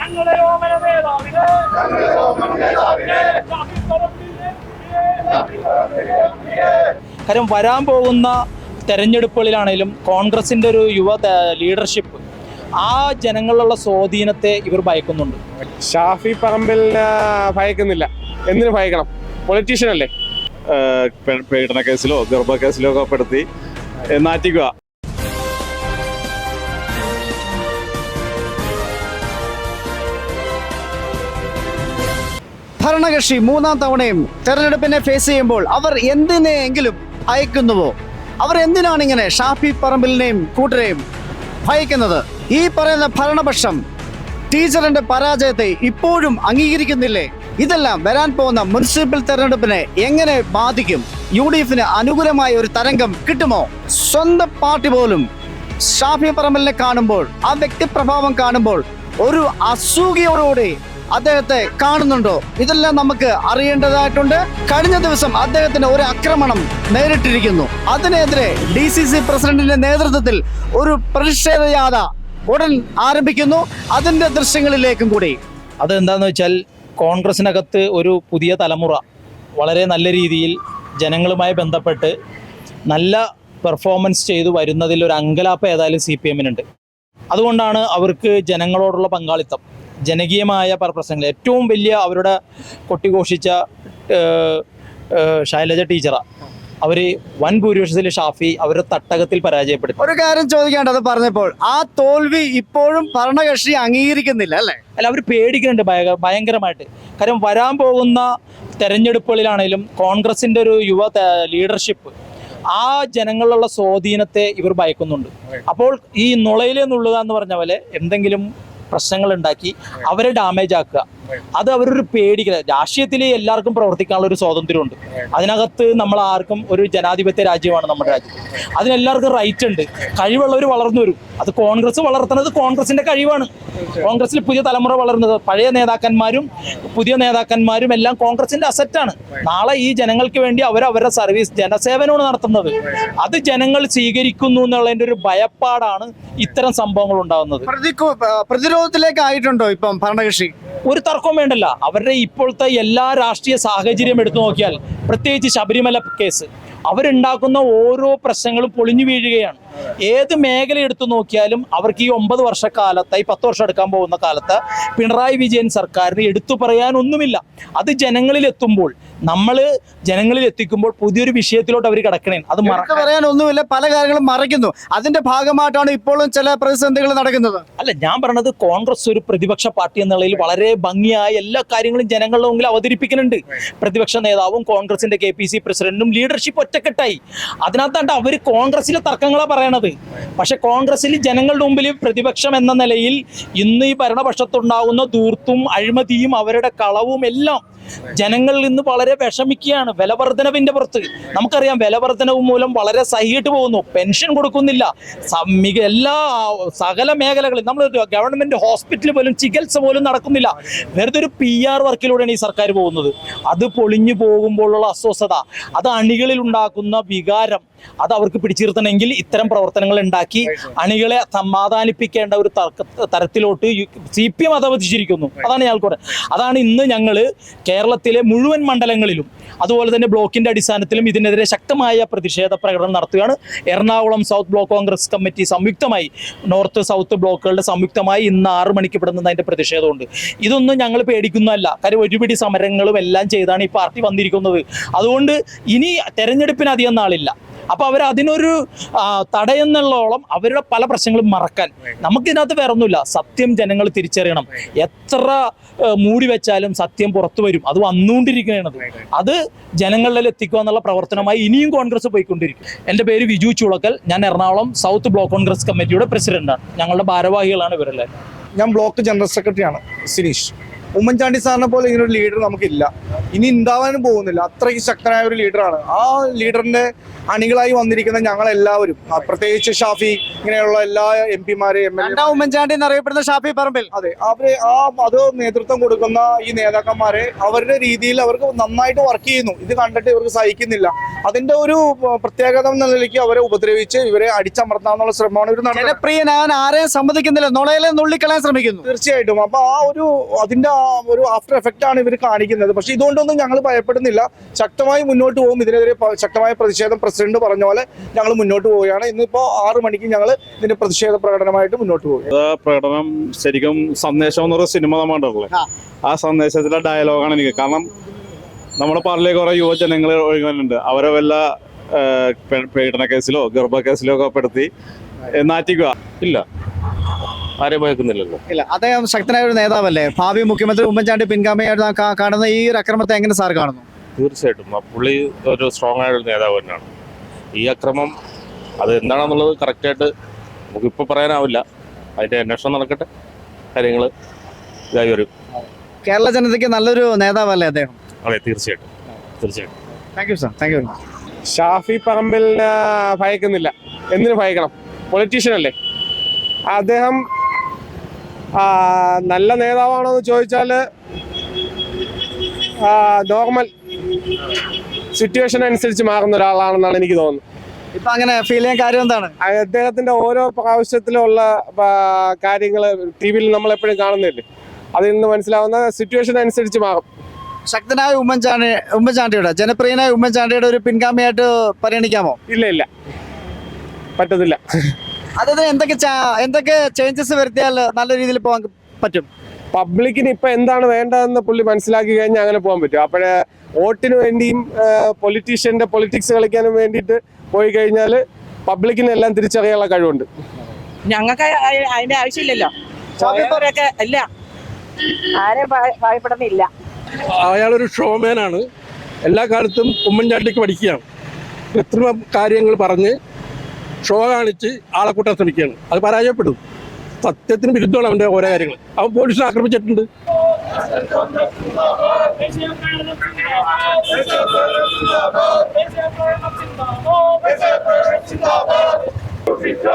ഞങ്ങളുടെ ഓമന നേതാവിനെ ഷാഫി പറമ്പിലിനെ കാര്യം വരാൻ പോകുന്ന തെരഞ്ഞെടുപ്പുകളിലാണെങ്കിലും കോൺഗ്രസിന്റെ ഒരു യുവ ലീഡർഷിപ്പ് ആ ജനങ്ങളിലുള്ള സ്വാധീനത്തെ ഇവർ ഭയക്കുന്നുണ്ട്. ഷാഫി പറമ്പിൽ ഭയക്കുന്നില്ല. എന്തിനു ഭയക്കണം? പൊളിറ്റീഷ്യൻ അല്ലേ? പീഡന കേസിലോ ഗർഭ കേസിലോ ഒക്കെ പെടുത്തി നാറ്റിക്കുക. ഭരണകക്ഷി മൂന്നാം തവണയും തെരഞ്ഞെടുപ്പിനെ ഫേസ് ചെയ്യുമ്പോൾ അവർ എന്തിനെങ്കിലും ഭയക്കുന്നുവോ? അവർ എന്തിനാണ് ഇങ്ങനെ ഷാഫി പറമ്പിലിനെയും കൂട്ടരെയും ഭയക്കുന്നത്? ഈ പറയുന്ന ഭരണപക്ഷം ടീച്ചറിന്റെ പരാജയത്തെ ഇപ്പോഴും അംഗീകരിക്കുന്നില്ലേ? ഇതെല്ലാം വരാൻ പോകുന്ന മുനിസിപ്പൽ തെരഞ്ഞെടുപ്പിനെ എങ്ങനെ ബാധിക്കും? യു ഡി എഫിന് അനുകൂലമായ ഒരു തരംഗം കിട്ടുമോ? സ്വന്തം പാർട്ടി പോലും ഷാഫി പറമ്പലിനെ കാണുമ്പോൾ ആ വ്യക്തിപ്രഭാവം കാണുമ്പോൾ ഒരു അസൂയയോടുകൂടി അദ്ദേഹത്തെ കാണുന്നുണ്ടോ? ഇതെല്ലാം നമുക്ക് അറിയേണ്ടതായിട്ടുണ്ട്. കഴിഞ്ഞ ദിവസം അദ്ദേഹത്തിന് ഒരു ആക്രമണം നേരിട്ടിരിക്കുന്നു. അതിനെതിരെ ഡി സി സി പ്രസിഡന്റിന്റെ നേതൃത്വത്തിൽ ഒരു പ്രതിഷേധ യാത്ര ഉടൻ ആരംഭിക്കുന്നു. അതിന്റെ ദൃശ്യങ്ങളിലേക്കും കൂടി. അതെന്താന്ന് വെച്ചാൽ കോൺഗ്രസിനകത്ത് ഒരു പുതിയ തലമുറ വളരെ നല്ല രീതിയിൽ ജനങ്ങളുമായി ബന്ധപ്പെട്ട് നല്ല പെർഫോമൻസ് ചെയ്തു വരുന്നതിൽ ഒരു അങ്കലാപ്പ് ഏതായാലും സി പി എമ്മിനുണ്ട്. അതുകൊണ്ടാണ് അവർക്ക് ജനങ്ങളോടുള്ള പങ്കാളിത്തം ജനകീയമായ പല പ്രശ്നങ്ങൾ. ഏറ്റവും വലിയ അവരുടെ കൊട്ടിഘോഷിച്ച ശൈലജ ടീച്ചറാണ് അവർ വൻ ഭൂരിപക്ഷത്തിൽ ഷാഫി അവരുടെ തട്ടകത്തിൽ പരാജയപ്പെടുത്തി. ഒരു കാര്യം ചോദിക്കേണ്ടത് പറഞ്ഞപ്പോൾ ആ തോൽവി ഇപ്പോഴും ഭരണകക്ഷി അംഗീകരിക്കുന്നില്ല അല്ലെ? അല്ല അവർ പേടിക്കുന്നുണ്ട് ഭയ ഭയങ്കരമായിട്ട്. കാര്യം വരാൻ പോകുന്ന തെരഞ്ഞെടുപ്പുകളിലാണെങ്കിലും കോൺഗ്രസിന്റെ ഒരു യുവ ലീഡർഷിപ്പ് ആ ജനങ്ങളിലുള്ള സ്വാധീനത്തെ ഇവർ ഭയക്കുന്നുണ്ട്. അപ്പോൾ ഈ നുളയിലെ നുള്ളുക എന്ന് പറഞ്ഞ പോലെ എന്തെങ്കിലും പ്രശ്നങ്ങൾ ഉണ്ടാക്കി അവരെ ഡാമേജ് ആക്കുക. അത് അവരൊരു പേടിക്കില്ല രാഷ്ട്രീയത്തിൽ എല്ലാവർക്കും പ്രവർത്തിക്കാനുള്ള ഒരു സ്വാതന്ത്ര്യമുണ്ട്. അതിനകത്ത് നമ്മൾ ആർക്കും ഒരു ജനാധിപത്യ രാജ്യമാണ് നമ്മുടെ രാജ്യം. അതിനെല്ലാവർക്കും റൈറ്റ് ഉണ്ട്. കഴിവുള്ളവർ വളർന്നു വരും. അത് കോൺഗ്രസ് വളർത്തുന്നത് കോൺഗ്രസിന്റെ കഴിവാണ്. കോൺഗ്രസിൽ പുതിയ തലമുറ വളർന്നത്. പഴയ നേതാക്കന്മാരും പുതിയ നേതാക്കന്മാരും എല്ലാം കോൺഗ്രസിന്റെ അസറ്റാണ് നാളെ ഈ ജനങ്ങൾക്ക് വേണ്ടി അവർ അവരുടെ സർവീസ് ജനസേവനമാണ് നടത്തുന്നത്. അത് ജനങ്ങൾ സ്വീകരിക്കുന്നു എന്നുള്ളതിന്റെ ഒരു ഭയപ്പാടാണ് ഇത്തരം സംഭവങ്ങൾ ഉണ്ടാകുന്നത് പ്രതിരോധത്തിലേക്ക് ആയിട്ടുണ്ടോ ഇപ്പം ഭരണകക്ഷി? ഒരു തർക്കവും വേണ്ടല്ല. അവരുടെ ഇപ്പോഴത്തെ എല്ലാ രാഷ്ട്രീയ സാഹചര്യം എടുത്തു നോക്കിയാൽ പ്രത്യേകിച്ച് ശബരിമല കേസ് അവരുണ്ടാക്കുന്ന ഓരോ പ്രശ്നങ്ങളും പൊളിഞ്ഞു വീഴുകയാണ്. ഏത് മേഖല എടുത്തു നോക്കിയാലും അവർക്ക് ഈ ഒമ്പത് വർഷക്കാലത്ത് ഈ പത്ത് വർഷം എടുക്കാൻ പോകുന്ന കാലത്ത് പിണറായി വിജയൻ സർക്കാരിന് എടുത്തു പറയാനൊന്നുമില്ല അത് ജനങ്ങളിൽ എത്തുമ്പോൾ നമ്മൾ ജനങ്ങളിൽ എത്തിക്കുമ്പോൾ പുതിയൊരു വിഷയത്തിലോട്ട് അവർ കിടക്കണേ അത് മറക്കാൻ പറയാൻ ഒന്നുമില്ല പല കാര്യങ്ങളും മറയ്ക്കുന്നു. അതിന്റെ ഭാഗമായിട്ടാണ് ഇപ്പോഴും ചില പ്രതിസന്ധികൾ നടക്കുന്നത്. അല്ല ഞാൻ പറഞ്ഞത് കോൺഗ്രസ് ഒരു പ്രതിപക്ഷ പാർട്ടി നിലയിൽ വളരെ ഭംഗിയായ എല്ലാ കാര്യങ്ങളും ജനങ്ങളുടെ മുമ്പിൽ അവതരിപ്പിക്കുന്നുണ്ട്. പ്രതിപക്ഷ നേതാവും കോൺഗ്രസിന്റെ കെ പി സി പ്രസിഡന്റും ലീഡർഷിപ്പ് ഒറ്റക്കെട്ടായി. അതിനകത്താണ്ട് അവർ കോൺഗ്രസിലെ തർക്കങ്ങളാ പറയണത്. പക്ഷെ കോൺഗ്രസിൽ ജനങ്ങളുടെ മുമ്പിൽ പ്രതിപക്ഷം എന്ന നിലയിൽ ഇന്ന് ഈ ഭരണപക്ഷത്തുണ്ടാകുന്ന ദൂർത്തും അഴിമതിയും അവരുടെ കളവും എല്ലാം ജനങ്ങളിൽ നിന്ന് വളരെ വിഷമിക്കുകയാണ്. വിലവർദ്ധനവിന്റെ പുറത്ത്. നമുക്കറിയാം വിലവർദ്ധനവ് മൂലം വളരെ സഹിയിട്ട് പോകുന്നു. പെൻഷൻ കൊടുക്കുന്നില്ല. എല്ലാ സകല മേഖലകളിൽ നമ്മൾ ഗവൺമെന്റ് ഹോസ്പിറ്റൽ പോലും ചികിത്സ പോലും നടക്കുന്നില്ല. വെറുതെ ഒരു പി ആർ വർക്കിലൂടെയാണ് ഈ സർക്കാർ പോകുന്നത്. അത് പൊളിഞ്ഞു പോകുമ്പോഴുള്ള അസ്വസ്ഥത അത് അണികളിൽ ഉണ്ടാക്കുന്ന വികാരം അത് അവർക്ക് പിടിച്ചിരുത്തണമെങ്കിൽ ഇത്തരം പ്രവർത്തനങ്ങൾ ഉണ്ടാക്കി അണികളെ സമാധാനിപ്പിക്കേണ്ട ഒരു തർക്ക തരത്തിലോട്ട് സി പി എം അധവധിച്ചിരിക്കുന്നു. അതാണ് ഞാൻ പറയുന്നത് അതാണ് ഇന്ന് ഞങ്ങൾ കേരളത്തിലെ മുഴുവൻ മണ്ഡലങ്ങളിലും അതുപോലെ തന്നെ ബ്ലോക്കിന്റെ അടിസ്ഥാനത്തിലും ഇതിനെതിരെ ശക്തമായ പ്രതിഷേധ പ്രകടനം നടത്തുകയാണ്. Ernakulam south block Congress committee സംയുക്തമായി നോർത്ത് സൗത്ത് ബ്ലോക്കുകളുടെ സംയുക്തമായി ഇന്ന് ആറ് മണിക്ക് പെടുന്നത് അതിന്റെ പ്രതിഷേധമുണ്ട്. ഇതൊന്നും ഞങ്ങൾ പേടിക്കുന്നതല്ല. കാര്യം ഒരുപിടി സമരങ്ങളും എല്ലാം ചെയ്താണ് ഈ പാർട്ടി വന്നിരിക്കുന്നത്. അതുകൊണ്ട് ഇനി തെരഞ്ഞെടുപ്പിന് അധികം നാളില്ല. അപ്പൊ അവർ അതിനൊരു തടയുന്നുള്ളോളം അവരുടെ പല പ്രശ്നങ്ങളും മറക്കാൻ. നമുക്കിതിനകത്ത് വേറെ ഒന്നുമില്ല സത്യം ജനങ്ങൾ തിരിച്ചറിയണം. എത്ര മൂടി വെച്ചാലും സത്യം പുറത്തു വരും. അത് വന്നുകൊണ്ടിരിക്കുകയാണത്. അത് ജനങ്ങളിൽ എത്തിക്കുക എന്നുള്ള പ്രവർത്തനമായി ഇനിയും കോൺഗ്രസ് പോയിക്കൊണ്ടിരിക്കും. എന്റെ പേര് വിജു ചുളക്കൽ. ഞാൻ എറണാകുളം സൗത്ത് ബ്ലോക്ക് കോൺഗ്രസ് കമ്മിറ്റിയുടെ പ്രസിഡന്റാണ് ഞങ്ങളുടെ ഭാരവാഹികളാണ് ഇവരെല്ലാവരും. ഞാൻ ബ്ലോക്ക് ജനറൽ സെക്രട്ടറിയാണ് സിനീഷ് ഉമ്മൻചാണ്ടി സാറിനെ പോലെ ഇങ്ങനെ ഒരു ലീഡർ നമുക്കില്ല. ഇനി ഉണ്ടാവാനും പോകുന്നില്ല. അത്രയ്ക്ക് ശക്തനായ ഒരു ലീഡറാണ് ആ ലീഡറിന്റെ അണികളായി വന്നിരിക്കുന്ന ഞങ്ങളെല്ലാവരും പ്രത്യേകിച്ച് ഷാഫി ഇങ്ങനെയുള്ള എല്ലാ എം പിമാരെ എം എൽ ഉമ്മൻചാണ്ടി എന്നറിയപ്പെടുന്ന ഷാഫി പറമ്പിൽ. അതെ അവർ ആ അത് നേതൃത്വം കൊടുക്കുന്ന ഈ നേതാക്കന്മാരെ അവരുടെ രീതിയിൽ അവർക്ക് നന്നായിട്ട് വർക്ക് ചെയ്യുന്നു. ഇത് കണ്ടിട്ട് ഇവർക്ക് സഹിക്കുന്നില്ല. അതിന്റെ ഒരു പ്രത്യേകത എന്ന നിലയ്ക്ക് അവരെ ഉപദ്രവിച്ച് ഇവരെ അടിച്ചമർത്താന്നുള്ള ശ്രമമാണ് ഇവർ ജനപ്രിയനാകാൻ ആരെയും സമ്മതിക്കുന്നില്ല. നുളയിലെ നുള്ളിക്കളയാൻ ശ്രമിക്കുന്നു. തീർച്ചയായിട്ടും. അപ്പൊ ആ ഒരു അതിന്റെ ആ ഒരു ആഫ്റ്റർ എഫക്റ്റ് ആണ് ഇവർ കാണിക്കുന്നത്. പക്ഷെ ഇതുകൊണ്ടൊന്നും ഞങ്ങൾ ഭയപ്പെടുന്നില്ല. ശക്തമായി മുന്നോട്ട് പോകും. ഇതിനെതിരെ ശക്തമായ പ്രതിഷേധം പ്രസിഡന്റ് പറഞ്ഞ പോലെ ഞങ്ങൾ മുന്നോട്ട് പോവുകയാണ്. ഇന്നിപ്പോ ആറ് മണിക്ക് ഞങ്ങൾ ഇതിന്റെ പ്രതിഷേധ പ്രകടനമായിട്ട് മുന്നോട്ട് പോകും. പ്രകടനം ശരിക്കും സന്ദേശം എന്ന് പറയുന്ന സിനിമ നമ്മൾ ആ. സന്ദേശത്തിലെ ഡയലോഗാണ് എനിക്ക്. കാരണം നമ്മുടെ പാർട്ടിയിലെ കുറെ യുവജനങ്ങൾ ഒഴുകുന്നുണ്ട് അവരെ വല്ല പീഡന കേസിലോ ഗർഭ കേസിലോ ഒക്കെ പെടുത്തി നാറ്റിക്കുക. ഇല്ല. ആരെയും ഭയക്കുന്നില്ലല്ലോ. ഇല്ല. അദ്ദേഹം ശക്തനായ ഒരു നേതാവല്ലേ? ഭാവി മുഖ്യമന്ത്രി ഉമ്മൻചാണ്ടി പിൻഗാമിയായിട്ട് കാണുന്ന ഈ ഒരു അക്രമത്തെ എങ്ങനെ സാർ കാണുന്നു? തീർച്ചയായിട്ടും. പുള്ളി ഒരു സ്ട്രോങ് ആയ ഒരു നേതാവ് തന്നെയാണ്. ഈ അക്രമം അത് എന്താണെന്നുള്ളത് കറക്റ്റായിട്ട് നമുക്കിപ്പോൾ പറയാനാവില്ല. അതിന്റെ അന്വേഷണം നടക്കട്ടെ. കാര്യങ്ങൾ ഇതായി വരും. കേരള ജനതയ്ക്ക് നല്ലൊരു നേതാവല്ലേ അദ്ദേഹം? അതെ തീർച്ചയായിട്ടും. തീർച്ചയായിട്ടും. Thank you sir thank you Shafi Parambil ഭയക്കുന്നില്ല. എന്തിനു ഭയക്കണം? പൊളിറ്റീഷ്യൻ അല്ലേ? അദ്ദേഹം ആ, നല്ല നേതാവാണോ എന്ന് ചോദിച്ചാൽ നോർമൽ സിറ്റുവേഷൻ അനുസരിച്ച് മാറുന്ന ഒരാളാണെന്നാണ് എനിക്ക് തോന്നുന്നത്. ഇപ്പൊ അങ്ങനെ ഫീൽ ചെയ്യാൻ കാര്യം എന്താണ്? അദ്ദേഹത്തിന്റെ ഓരോ പ്രാവശ്യത്തിലുള്ള കാര്യങ്ങൾ ടി വിയിൽ നമ്മൾ എപ്പോഴും കാണുന്നില്ലേ? അതിൽ നിന്ന് മനസ്സിലാവുന്ന സിറ്റുവേഷൻ അനുസരിച്ച് മാറും. ശക്തനായ ഉമ്മൻചാണ്ടി ഉമ്മൻചാണ്ടിയുടെ ജനപ്രിയനായ ഉമ്മൻചാണ്ടിയുടെ ഒരു പിൻഗാമിയായിട്ട് പരിഗണിക്കാമോ? ഇല്ല ഇല്ല. പറ്റത്തില്ല. അതായത് എന്തൊക്കെ എന്തൊക്കെ ചേഞ്ചസ് വരുത്തിയാൽ നല്ല രീതിയിൽ പോകാൻ പറ്റും? പബ്ലിക്കിന് ഇപ്പൊ എന്താണ് വേണ്ടതെന്ന് പുള്ളി മനസ്സിലാക്കി കഴിഞ്ഞാൽ അങ്ങനെ പോകാൻ പറ്റും. അപ്പോഴേ വോട്ടിന് വേണ്ടിയും പൊളിറ്റീഷ്യന്റെ പൊളിറ്റിക്സ് കളിക്കാനും വേണ്ടിയിട്ട് പോയി കഴിഞ്ഞാൽ പബ്ലിക്കിന് എല്ലാം തിരിച്ചറിയാനുള്ള കഴിവുണ്ട്. ഞങ്ങൾക്ക് അതിന്റെ ആവശ്യമില്ലല്ലോ. അവരൊക്കെ ഇല്ല ഭയപ്പെടുന്നില്ല. അയാളൊരു ഷോമാനാണ് എല്ലാ കാലത്തും ഉമ്മൻചാണ്ടിക്ക് പഠിക്കുകയാണ്. കൃത്രിമ കാര്യങ്ങൾ പറഞ്ഞ് ഷോ കാണിച്ച് ആളെ കൂട്ടാൻ ശ്രമിക്കുകയാണ്. അത് പരാജയപ്പെടും. സത്യത്തിന് വിരുദ്ധമാണ് അവന്റെ ഓരോ കാര്യങ്ങൾ. അവൻ പോലീസിനെ ആക്രമിച്ചിട്ടുണ്ട്. 北上北上金大宝，北上北上金大宝，北上，